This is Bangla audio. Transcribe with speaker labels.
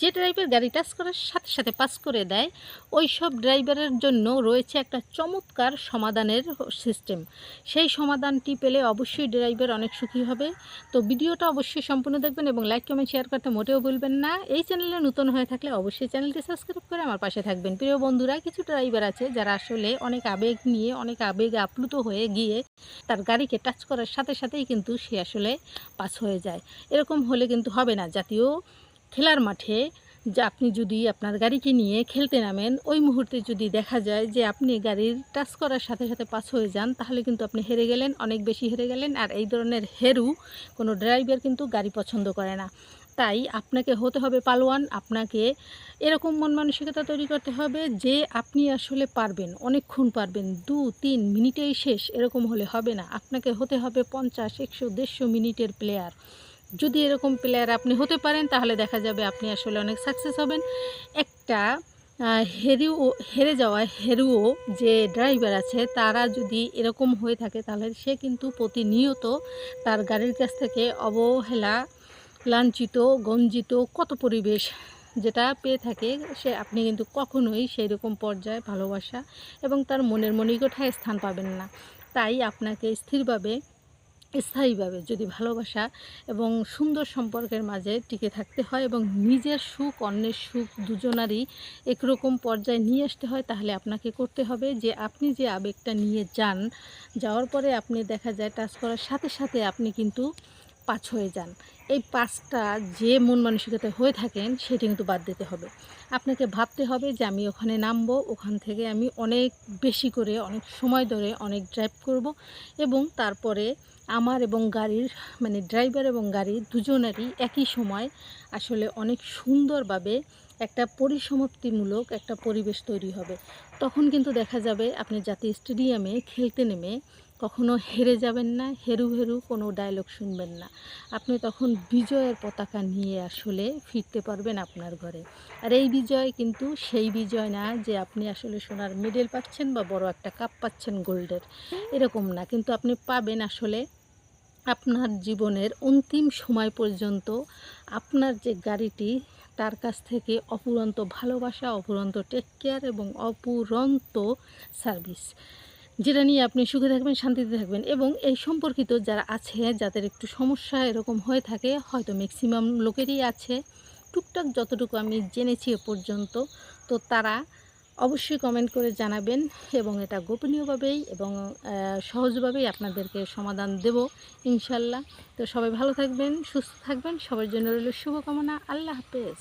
Speaker 1: যে ড্রাইভার গাড়ি টাচ করার সাথে সাথে পাস করে দেয় ওই সব ড্রাইভারের জন্য রয়েছে একটা চমৎকার সমাধানের সিস্টেম সেই সমাধানটি পেলে অবশ্যই ড্রাইভার অনেক সুখী হবে। তো ভিডিওটা অবশ্যই সম্পূর্ণ দেখবেন এবং লাইক কমেন্ট শেয়ার করতে মোটেও ভুলবেন না। এই চ্যানেলে নতুন হয়ে থাকলে অবশ্যই চ্যানেলটি সাবস্ক্রাইব করে আমার পাশে থাকবেন। প্রিয় বন্ধুরা, কিছু ড্রাইভার আছে যারা আসলে অনেক আবেগ নিয়ে, অনেক আবেগ আপ্লুত হয়ে গিয়ে তার গাড়িকে টাচ করার সাথে সাথেই কিন্তু সে আসলে পাস হয়ে যায়। এরকম হলে কিন্তু হবে না। জাতীয় খেলার মাঠে যে আপনি যদি আপনার গাড়িকে নিয়ে খেলতে নামেন, ওই মুহূর্তে যদি দেখা যায় যে আপনি গাড়ির টাচ করার সাথে সাথে পাস হয়ে যান, তাহলে কিন্তু আপনি হেরে গেলেন, অনেক বেশি হেরে গেলেন। আর এই ধরনের হেরু কোনো ড্রাইভার কিন্তু গাড়ি পছন্দ করে না। তাই আপনাকে হতে হবে পালোয়ান, আপনাকে এরকম মন মানসিকতা তৈরি করতে হবে যে আপনি আসলে পারবেন, অনেকক্ষণ পারবেন, দু, তিন মিনিটেই শেষ, এরকম হলে হবে না। আপনাকে হতে হবে পঞ্চাশ, একশো, দেড়শো মিনিটের প্লেয়ার যদি এরকম প্লেয়ার আপনি হতে পারেন, তাহলে দেখা যাবে আপনি আসলে অনেক সাকসেস হবেন। একটা হেরিও, হেরে যাওয়া হেরুও যে ড্রাইভার আছে, তারা যদি এরকম হয়ে থাকে, তাহলে সে কিন্তু প্রতিনিয়ত তার গাড়ির কাছ থেকে অবহেলা, লাঞ্ছিত, গঞ্জিত, কত পরিবেশ যেটা পেয়ে থাকে, সে আপনি কিন্তু কখনোই সেই রকম পর্যায়ে ভালোবাসা এবং তার মনের মনিকঠায় স্থান পাবেন না। তাই আপনাকে স্থিরভাবে স্থায়ীভাবে যদি ভালোবাসা এবং সুন্দর সম্পর্কের মাঝে টিকে থাকতে হয় এবং নিজের সুখ, অন্যের সুখ দুজনারই একরকম পর্যায়ে নিয়ে আসতে হয়, তাহলে আপনাকে করতে হবে যে আপনি যে আবেগটা নিয়ে যান, যাওয়ার পরে আপনি দেখা যায় টাচ করার সাথে সাথে আপনি কিন্তু পাঁচ হয়ে যান। এই পাঁচটা যে মন মানসিকতা হয়ে থাকেন, সেটা কিন্তু বাদ দিতে হবে। আপনাকে ভাবতে হবে যে আমি ওখানে নামবো, ওখান থেকে আমি অনেক বেশি করে, অনেক সময় ধরে অনেক ড্রাইভ করব এবং তারপরে আমার এবং গাড়ির মানে ড্রাইভার এবং গাড়ি দুজনেরই একই সময় আসলে অনেক সুন্দরভাবে একটা পরিসমাপ্তিমূলক একটা পরিবেশ তৈরি হবে। তখন কিন্তু দেখা যাবে আপনি জাতীয় স্টেডিয়ামে খেলতে নেমে কখনো হেরে যাবেন না, হেরু হেরু কোনো ডায়লগ শুনবেন না। আপনি তখন বিজয়ের পতাকা নিয়ে আসলে ফিরতে পারবেন আপনার ঘরে। আর এই বিজয় কিন্তু সেই বিজয় না যে আপনি আসলে সোনার মেডেল পাচ্ছেন বা বড় একটা কাপ পাচ্ছেন গোল্ডের। এরকম না, কিন্তু আপনি পাবেন আসলে আপনার জীবনের অন্তিম সময় পর্যন্ত আপনার যে গাড়িটি, তার কাছ থেকে অপুরন্ত ভালোবাসা অপুরন্ত টেক কেয়ার এবং অপুরন্ত সার্ভিস যেটা নিয়ে আপনি সুখে থাকবেন, শান্তিতে থাকবেন এবং এই সম্পর্কিত যারা আছে, যাদের একটু সমস্যা এরকম হয়ে থাকে, হয়তো ম্যাক্সিমাম লোকেরই আছে। টুকটাক যতটুকু আমি জেনেছি এ পর্যন্ত, তো তারা অবশ্যই কমেন্ট করে জানাবেন এবং এটা গোপনীয়ভাবেই এবং সহজভাবেই আপনাদেরকে সমাধান দেব, ইনশাল্লাহ। তো সবাই ভালো থাকবেন, সুস্থ থাকবেন, সবার জন্য রইল শুভকামনা। আল্লাহ হাফেজ।